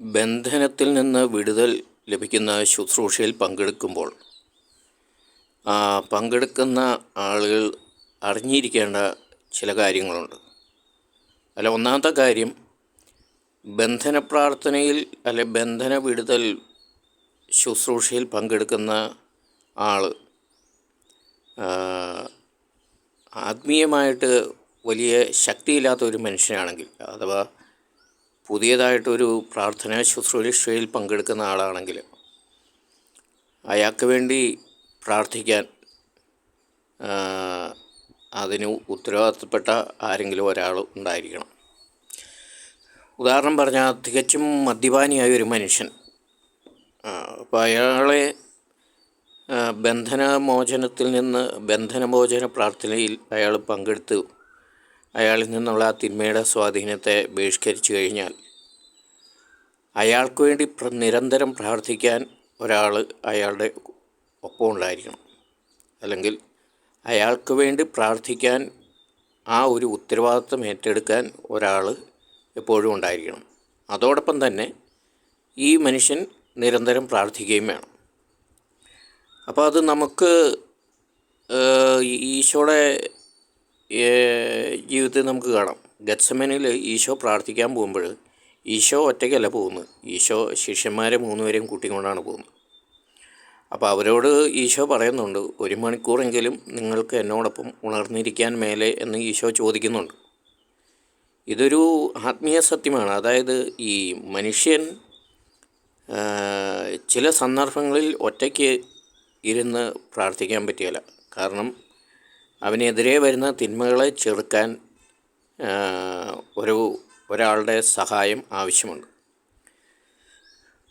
ബന്ധനത്തിൽ നിന്ന് വിടുതൽ ലഭിക്കുന്ന ശുശ്രൂഷയിൽ പങ്കെടുക്കുമ്പോൾ പങ്കെടുക്കുന്ന ആളുകൾ അറിഞ്ഞിരിക്കേണ്ട ചില കാര്യങ്ങളുണ്ട്. അല്ല ഒന്നാമത്തെ കാര്യം ബന്ധന പ്രാർത്ഥനയിൽ അല്ലെ ബന്ധന വിടുതൽ ശുശ്രൂഷയിൽ പങ്കെടുക്കുന്ന ആൾ ആത്മീയമായിട്ട് വലിയ ശക്തിയില്ലാത്ത ഒരു മനുഷ്യനാണെങ്കിൽ അഥവാ പുതിയതായിട്ടൊരു പ്രാർത്ഥനാ ശുശ്രൂഷയിൽ പങ്കെടുക്കുന്ന ആളാണെങ്കിൽ അയാൾക്ക് വേണ്ടി പ്രാർത്ഥിക്കാൻ അതിന് ഉത്തരവാദിത്തപ്പെട്ട ആരെങ്കിലും ഒരാൾ ഉണ്ടായിരിക്കണം. ഉദാഹരണം പറഞ്ഞാൽ തികച്ചും മദ്യപാനിയായ ഒരു മനുഷ്യൻ അപ്പോൾ അയാളെ ബന്ധനമോചനത്തിൽ നിന്ന് ബന്ധനമോചന പ്രാർത്ഥനയിൽ അയാൾ പങ്കെടുത്തു. അയാളിൽ നിന്നുള്ള ആ തിന്മയുടെ സ്വാധീനത്തെ ബഹിഷ്കരിച്ചു കഴിഞ്ഞാൽ അയാൾക്ക് വേണ്ടി നിരന്തരം പ്രാർത്ഥിക്കാൻ ഒരാൾ അയാളുടെ ഒപ്പം ഉണ്ടായിരിക്കണം. അല്ലെങ്കിൽ അയാൾക്ക് വേണ്ടി പ്രാർത്ഥിക്കാൻ ആ ഒരു ഉത്തരവാദിത്വം ഏറ്റെടുക്കാൻ ഒരാൾ എപ്പോഴും ഉണ്ടായിരിക്കണം. അതോടൊപ്പം തന്നെ ഈ മനുഷ്യൻ നിരന്തരം പ്രാർത്ഥിക്കുകയും വേണം. അപ്പോൾ അത് നമുക്ക് ഈശോയുടെ ജീവിതത്തിൽ നമുക്ക് കാണാം. ഗത്സമനിൽ ഈശോ പ്രാർത്ഥിക്കാൻ പോകുമ്പോൾ ഈശോ ഒറ്റയ്ക്കല്ല പോകുന്നത്. ഈശോ ശിഷ്യന്മാരെ മൂന്നുപേരെയും കൂട്ടിക്കൊണ്ടാണ് പോകുന്നത്. അപ്പോൾ അവരോട് ഈശോ പറയുന്നുണ്ട് ഒരു മണിക്കൂറെങ്കിലും നിങ്ങൾക്ക് എന്നോടൊപ്പം ഉണർന്നിരിക്കാൻ മേലെ എന്ന് ഈശോ ചോദിക്കുന്നുണ്ട്. ഇതൊരു ആത്മീയ സത്യമാണ്. അതായത് ഈ മനുഷ്യൻ ചില സന്ദർഭങ്ങളിൽ ഒറ്റയ്ക്ക് ഇരുന്ന് പ്രാർത്ഥിക്കാൻ പറ്റിയല്ല. കാരണം അവനെതിരെ വരുന്ന തിന്മകളെ ചെറുക്കാൻ ഒരു ഒരാളുടെ സഹായം ആവശ്യമുണ്ട്.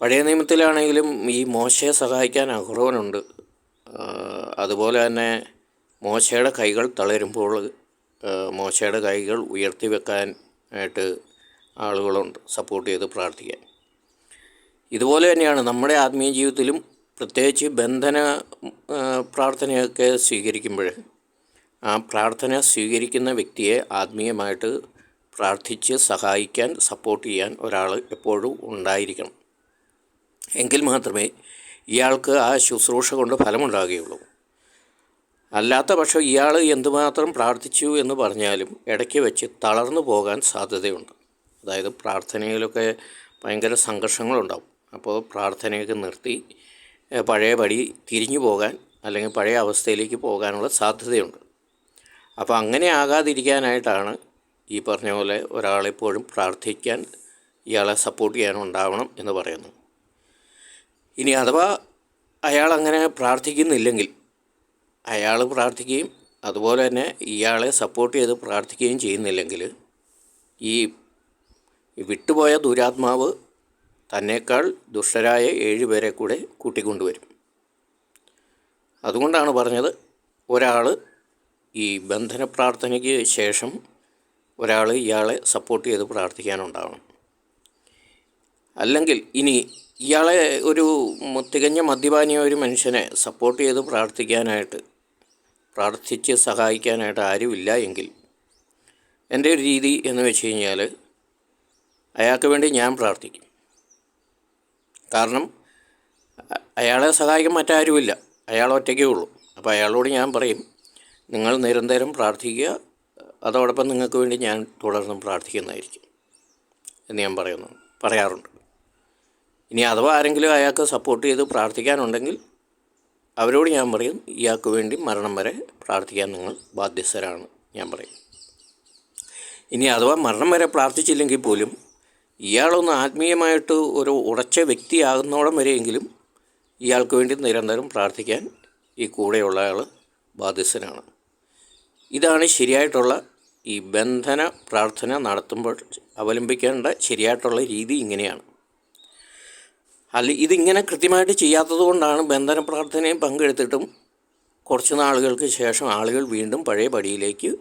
പഴയ നിയമത്തിലാണെങ്കിലും ഈ മോശയെ സഹായിക്കാൻ അഹ്റോനുണ്ട് അതുപോലെ തന്നെ മോശയുടെ കൈകൾ തളരുമ്പോൾ മോശയുടെ കൈകൾ ഉയർത്തി വെക്കാൻ ആയിട്ട് ആളുകളുണ്ട് സപ്പോർട്ട് ചെയ്ത് പ്രാർത്ഥിക്കാൻ. ഇതുപോലെ തന്നെയാണ് നമ്മുടെ ആത്മീയ ജീവിതത്തിലും പ്രത്യേകിച്ച് ബന്ധന പ്രാർത്ഥനയൊക്കെ സ്വീകരിക്കുമ്പോൾ ആ പ്രാർത്ഥന സ്വീകരിക്കുന്ന വ്യക്തിയെ ആത്മീയമായിട്ട് പ്രാർത്ഥിച്ച് സഹായിക്കാൻ സപ്പോർട്ട് ചെയ്യാൻ ഒരാൾ എപ്പോഴും ഉണ്ടായിരിക്കണം. എങ്കിൽ മാത്രമേ ഇയാൾക്ക് ആ ശുശ്രൂഷ കൊണ്ട് ഫലമുണ്ടാകുകയുള്ളൂ. അല്ലാത്ത പക്ഷം ഇയാൾ എന്തുമാത്രം പ്രാർത്ഥിച്ചു എന്ന് പറഞ്ഞാലും ഇടയ്ക്ക് വെച്ച് തളർന്നു പോകാൻ സാധ്യതയുണ്ട്. അതായത് പ്രാർത്ഥനയിലൊക്കെ ഭയങ്കര സംഘർഷങ്ങളുണ്ടാവും. അപ്പോൾ പ്രാർത്ഥനയൊക്കെ നിർത്തി പഴയപടി തിരിഞ്ഞു പോകാൻ അല്ലെങ്കിൽ പഴയ അവസ്ഥയിലേക്ക് പോകാനുള്ള സാധ്യതയുണ്ട്. അപ്പോൾ അങ്ങനെ ആകാതിരിക്കാനായിട്ടാണ് ഈ പറഞ്ഞ പോലെ ഒരാളെപ്പോഴും പ്രാർത്ഥിക്കാൻ ഇയാളെ സപ്പോർട്ട് ചെയ്യാനുണ്ടാവണം എന്ന് പറയുന്നു ഇനി അഥവാ അയാൾ അങ്ങനെ പ്രാർത്ഥിക്കുന്നില്ലെങ്കിൽ അയാൾ പ്രാർത്ഥിക്കുകയും അതുപോലെ തന്നെ ഇയാളെ സപ്പോർട്ട് ചെയ്ത് പ്രാർത്ഥിക്കുകയും ചെയ്യുന്നില്ലെങ്കിൽ ഈ വിട്ടുപോയ ദുരാത്മാവ് തന്നേക്കാൾ ദുഷ്ടരായ ഏഴുപേരെ കൂടെ കൂട്ടിക്കൊണ്ടുവരും. അതുകൊണ്ടാണ് പറഞ്ഞത് ഒരാൾ ഈ ബന്ധന പ്രാർത്ഥനയ്ക്ക് ശേഷം ഒരാൾ ഇയാളെ സപ്പോർട്ട് ചെയ്ത് പ്രാർത്ഥിക്കാനുണ്ടാവണം. അല്ലെങ്കിൽ ഇനി ഇയാളെ ഒരു തികഞ്ഞ മദ്യപാനിയ ഒരു മനുഷ്യനെ സപ്പോർട്ട് ചെയ്ത് പ്രാർത്ഥിക്കാനായിട്ട് പ്രാർത്ഥിച്ച് സഹായിക്കാനായിട്ട് ആരുമില്ല എങ്കിൽ എന്റെ ഒരു രീതി എന്ന് വെച്ച് കഴിഞ്ഞാൽ അയാൾക്ക് വേണ്ടി ഞാൻ പ്രാർത്ഥിക്കും. കാരണം അയാളെ സഹായിക്കാൻ മറ്റാരുമില്ല. അയാൾ ഒറ്റയ്ക്കേ ഉള്ളൂ. അപ്പോൾ അയാളോട് ഞാൻ പറയും നിങ്ങൾ നിരന്തരം പ്രാർത്ഥിക്കുക. അതോടൊപ്പം നിങ്ങൾക്ക് വേണ്ടി ഞാൻ തുടർന്നും പ്രാർത്ഥിക്കുന്നതായിരിക്കും എന്ന് ഞാൻ പറയുന്നു പറയാറുണ്ട്. ഇനി അഥവാ ആരെങ്കിലും അയാൾക്ക് സപ്പോർട്ട് ചെയ്ത് പ്രാർത്ഥിക്കാനുണ്ടെങ്കിൽ അവരോട് ഞാൻ പറയും ഇയാൾക്ക് വേണ്ടി മരണം വരെ പ്രാർത്ഥിക്കാൻ നിങ്ങൾ ബാധ്യസ്ഥരാണ് ഞാൻ പറയും. ഇനി അഥവാ മരണം വരെ പ്രാർത്ഥിച്ചില്ലെങ്കിൽ പോലും ഇയാളൊന്ന് ആത്മീയമായിട്ട് ഒരു ഉറച്ച വ്യക്തിയാകുന്നോടം വരെയെങ്കിലും ഇയാൾക്ക് വേണ്ടി നിരന്തരം പ്രാർത്ഥിക്കാൻ ഈ കൂടെയുള്ള ആൾ ബാധ്യസ്ഥനാണ്. ഇതാണ് ശരിയായിട്ടുള്ള ഈ ബന്ധന പ്രാർത്ഥന നടത്തുമ്പോൾ അവലംബിക്കേണ്ട ശരിയായിട്ടുള്ള രീതി ഇങ്ങനെയാണ്. അല്ല ഇതിങ്ങനെ കൃത്യമായിട്ട് ചെയ്യാത്തത് കൊണ്ടാണ് ബന്ധന പ്രാർത്ഥനയും പങ്കെടുത്തിട്ടും കുറച്ച് നാളുകൾക്ക് ശേഷം ആളുകൾ വീണ്ടും പഴയ പടിയിലേക്ക്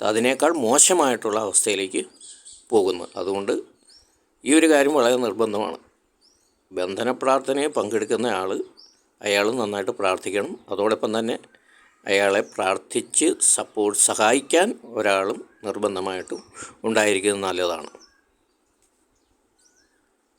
അതിനേക്കാൾ മോശമായിട്ടുള്ള അവസ്ഥയിലേക്ക് പോകുന്നു. അതുകൊണ്ട് ഈ ഒരു കാര്യം വളരെ നിർബന്ധമാണ്. ബന്ധന പ്രാർത്ഥനയെ പങ്കെടുക്കുന്ന ആൾ അയാൾ നന്നായിട്ട് പ്രാർത്ഥിക്കണം. അതോടൊപ്പം തന്നെ അയാളെ പ്രാർത്ഥിച്ച് സപ്പോർട്ട് സഹായിക്കാൻ ഒരാളും നിർബന്ധമായിട്ടും ഉണ്ടായിരിക്കുന്നത് നല്ലതാണ്.